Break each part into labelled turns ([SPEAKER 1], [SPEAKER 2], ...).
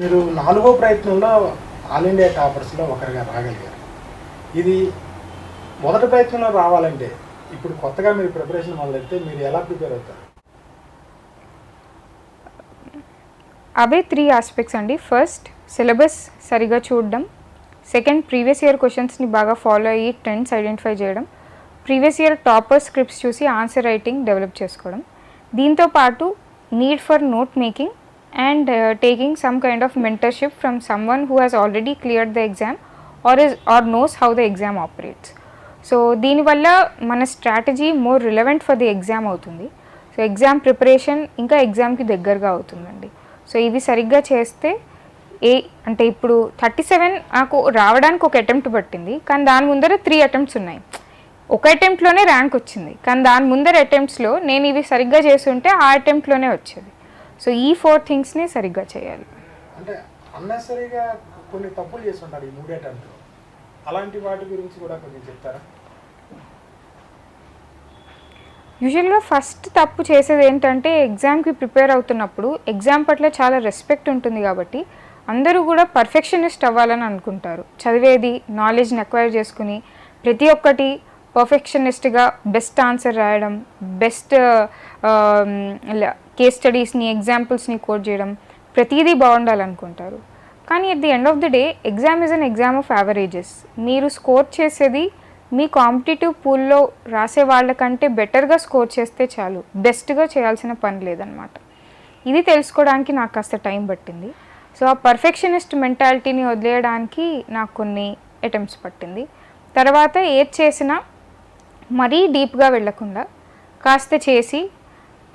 [SPEAKER 1] మీరు నాలుగో ప్రయత్నంలో ఆల్ ఇండియా టాపర్స్లో ఒకరిగా రాగలిగారు. ఇది మొదటి ప్రయత్నంలో రావాలంటే ఇప్పుడు కొత్తగా మీరు ప్రిపరేషన్ మొదలెడితే మీరు ఎలా ప్రిపేర్ అవుతారు?
[SPEAKER 2] అవే త్రీ ఆస్పెక్ట్స్ అండి. ఫస్ట్ సిలబస్ సరిగా చూడడం. సెకండ్ ప్రీవియస్ ఇయర్ క్వశ్చన్స్ని బాగా ఫాలో అయ్యి ట్రెండ్స్ ఐడెంటిఫై చేయడం. ప్రీవియస్ ఇయర్ టాపర్ స్క్రిప్ట్స్ చూసి ఆన్సర్ రైటింగ్ డెవలప్ చేసుకోవడం. దీంతో పాటు need for note making and taking some kind of mentorship from someone who has already cleared the exam or is or knows how the exam operates so దీనివల్ల మన strategy more relevant for the exam అవుతుంది. So exam preparation ఇంకా ఎగ్జామ్కి దగ్గరగా అవుతుందండి. So ఇవి సరిగ్గా చేస్తే ఏ అంటే ఇప్పుడు థర్టీ సెవెన్ నాకు రావడానికి ఒక అటెంప్ట్ పట్టింది. కానీ దాని ముందర త్రీ అటెంప్ట్స్ ఉన్నాయి. ఒక అటెంప్ట్లోనే ర్యాంక్ వచ్చింది. కానీ దాని ముందర అటెంప్ట్స్లో నేను ఇవి సరిగ్గా చేస్తుంటే ఆ అటెంప్ట్లోనే వచ్చేది. సో ఈ ఫోర్ థింగ్స్ని సరిగ్గా చేయాలి.
[SPEAKER 1] అంటే అన్నెసరీగా కొన్ని తప్పులు ఈ మూడే అలాంటి వాటి గురించి కూడా కొంచెం చెప్తారా?
[SPEAKER 2] యూజువల్గా ఫస్ట్ తప్పు చేసేది ఏంటంటే ఎగ్జామ్కి ప్రిపేర్ అవుతున్నప్పుడు ఎగ్జామ్ పట్ల చాలా రెస్పెక్ట్ ఉంటుంది కాబట్టి అందరూ కూడా పర్ఫెక్షనిస్ట్ అవ్వాలని అనుకుంటారు. చదివేది నాలెడ్జ్ని అక్వైర్ చేసుకుని ప్రతి ఒక్కటి పర్ఫెక్షనిస్ట్గా బెస్ట్ ఆన్సర్ రాయడం బెస్ట్ కేస్ స్టడీస్ని ఎగ్జాంపుల్స్ని కోట్ చేయడం ప్రతిదీ బాగుండాలనుకుంటారు. కానీ at the end of the day exam is an exam of averages మీరు స్కోర్ చేసేది మీ కాంపిటేటివ్ పూల్లో రాసే వాళ్ళకంటే బెటర్గా స్కోర్ చేస్తే చాలు. బెస్ట్గా చేయాల్సిన పని లేదనమాట ఇది తెలుసుకోవడానికి నాకు కాస్త టైం పట్టింది. సో ఆ పర్ఫెక్షనిస్ట్ మెంటాలిటీని వదిలేయడానికి నాకు కొన్ని అటెంప్ట్స్ పట్టింది. తర్వాత ఏది చేసినా మరీ డీప్గా వెళ్ళకుండా కాస్త చేసి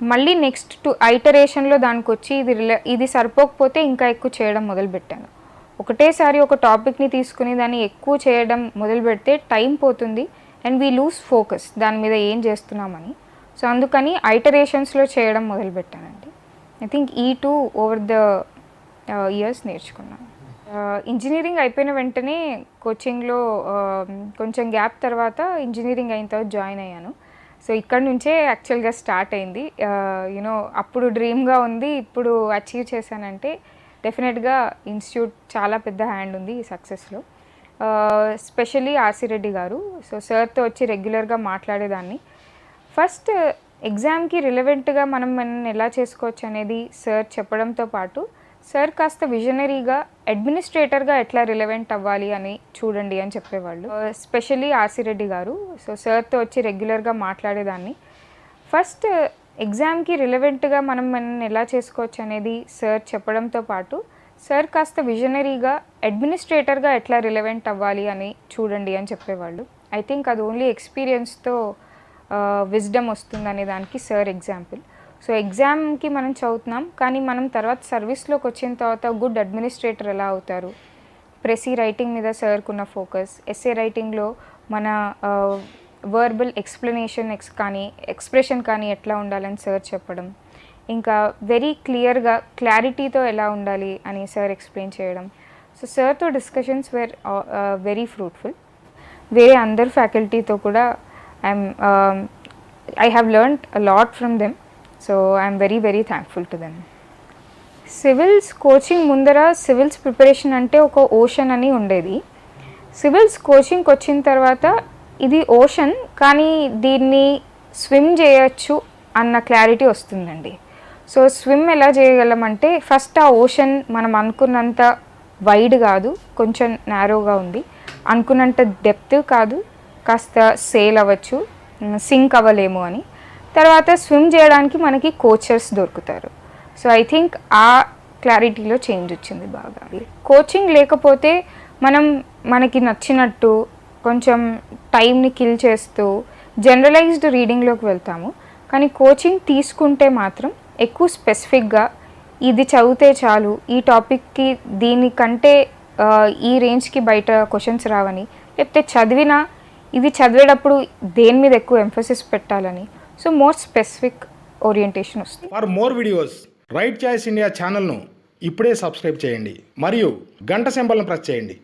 [SPEAKER 2] మళ్ళీ నెక్స్ట్ టు ఐటరేషన్లో దానికి వచ్చి ఇది రిలే ఇది సరిపోకపోతే ఇంకా ఎక్కువ చేయడం మొదలుపెట్టాను. ఒకటేసారి ఒక టాపిక్ని తీసుకుని దాన్ని ఎక్కువ చేయడం మొదలు పెడితే టైం పోతుంది అండ్ వీ లూజ్ ఫోకస్ దాని మీద ఏం చేస్తున్నామని. సో అందుకని ఐటరేషన్స్లో చేయడం మొదలుపెట్టానండి. ఐ థింక్ ఈ టూ ఓవర్ ద ఇయర్స్ నేర్చుకున్నాను. Uh, ఇంజనీరింగ్ అయిపోయిన వెంటనే కోచింగ్లో um, కొంచెం గ్యాప్ తర్వాత ఇంజనీరింగ్ అయిన తర్వాత జాయిన్ అయ్యాను. సో ఇక్కడ నుంచే యాక్చువల్గా స్టార్ట్ అయింది. యునో అప్పుడు డ్రీమ్గా ఉంది ఇప్పుడు అచీవ్ చేశానంటే డెఫినెట్గా ఇన్స్టిట్యూట్ చాలా పెద్ద హ్యాండ్ ఉంది ఈ సక్సెస్లో స్పెషల్లీ ఆర్సి రెడ్డి గారు. సో సార్తో వచ్చి రెగ్యులర్గా మాట్లాడేదాన్ని. ఫస్ట్ ఎగ్జామ్కి రిలవెంట్గా మనం మనం ఎలా చేసుకోవచ్చు అనేది సార్ చెప్పడంతో పాటు సార్ కాస్త విజనరీగా అడ్మినిస్ట్రేటర్గా ఎట్లా రిలవెంట్ అవ్వాలి అని చూడండి అని చెప్పేవాళ్ళు. స్పెషల్లీ ఆర్సీ రెడ్డి గారు. సో సార్తో వచ్చి రెగ్యులర్గా మాట్లాడేదాన్ని. ఫస్ట్ ఎగ్జామ్కి రిలవెంట్గా మనం మనం ఎలా చేసుకోవచ్చు అనేది సార్ చెప్పడంతో పాటు సార్ కాస్త విజనరీగా అడ్మినిస్ట్రేటర్గా ఎట్లా రిలవెంట్ అవ్వాలి అని చూడండి అని చెప్పేవాళ్ళు. ఐ థింక్ అది ఓన్లీ ఎక్స్పీరియన్స్తో విజ్డమ్ వస్తుందనే దానికి సార్ ఎగ్జాంపుల్. సో ఎగ్జామ్కి మనం చదువుతున్నాం. కానీ మనం తర్వాత సర్వీస్లోకి వచ్చిన తర్వాత గుడ్ అడ్మినిస్ట్రేటర్ ఎలా అవుతారు? ప్రెసీ రైటింగ్ మీద సార్కున్న ఫోకస్ ఎస్ఏ రైటింగ్లో మన వర్బల్ ఎక్స్ప్లెనేషన్ ఎక్స్ కానీ ఎక్స్ప్రెషన్ కానీ ఎట్లా ఉండాలని సార్ చెప్పడం. ఇంకా వెరీ క్లియర్గా క్లారిటీతో ఎలా ఉండాలి అని సార్ ఎక్స్ప్లెయిన్ చేయడం. సో సార్తో డిస్కషన్స్ వేర్ వెరీ ఫ్రూట్ఫుల్ వేరే అందరు ఫ్యాకల్టీతో కూడా I'm I have learned lot from them so I'm very very thankful to them civils coaching ముందర సివిల్స్ ప్రిపరేషన్ అంటే ఒక ఓషన్ అని ఉండేది. సివిల్స్ కోచింగ్కి వచ్చిన తర్వాత ఇది ఓషన్ కానీ దీన్ని స్విమ్ చేయొచ్చు అన్న క్లారిటీ వస్తుందండి. సో స్విమ్ ఎలా చేయగలమంటే ఫస్ట్ ఆ ఓషన్ మనం అనుకున్నంత వైడ్ కాదు కొంచెం నేరోగా ఉంది. అనుకున్నంత డెప్త్ కాదు కాస్త సేల్ అవ్వచ్చు సింక్ అవ్వలేము అని. తర్వాత స్విమ్ చేయడానికి మనకి కోచర్స్ దొరుకుతారు. సో ఐ థింక్ ఆ క్లారిటీలో చేంజ్ వచ్చింది బాగా. కోచింగ్ లేకపోతే మనం మనకి నచ్చినట్టు కొంచెం టైంని కిల్ చేస్తూ జనరలైజ్డ్ రీడింగ్లోకి వెళ్తాము. కానీ కోచింగ్ తీసుకుంటే మాత్రం ఎక్కువ స్పెసిఫిక్గా ఇది చదివితే చాలు ఈ టాపిక్కి దీనికంటే ఈ రేంజ్కి బయట క్వశ్చన్స్ రావని లేకపోతే చదివినా ఇది చదివేటప్పుడు దేని మీద ఎక్కువ ఎంఫోసిస్ పెట్టాలని సో మోర్ స్పెసిఫిక్ ఓరియంటేషన్ వస్తుంది.
[SPEAKER 1] For more videos right choice India ఛానల్ను ఇప్పుడే సబ్స్క్రైబ్ చేయండి. మరియు గంట సింబల్ను ప్రెస్ చేయండి.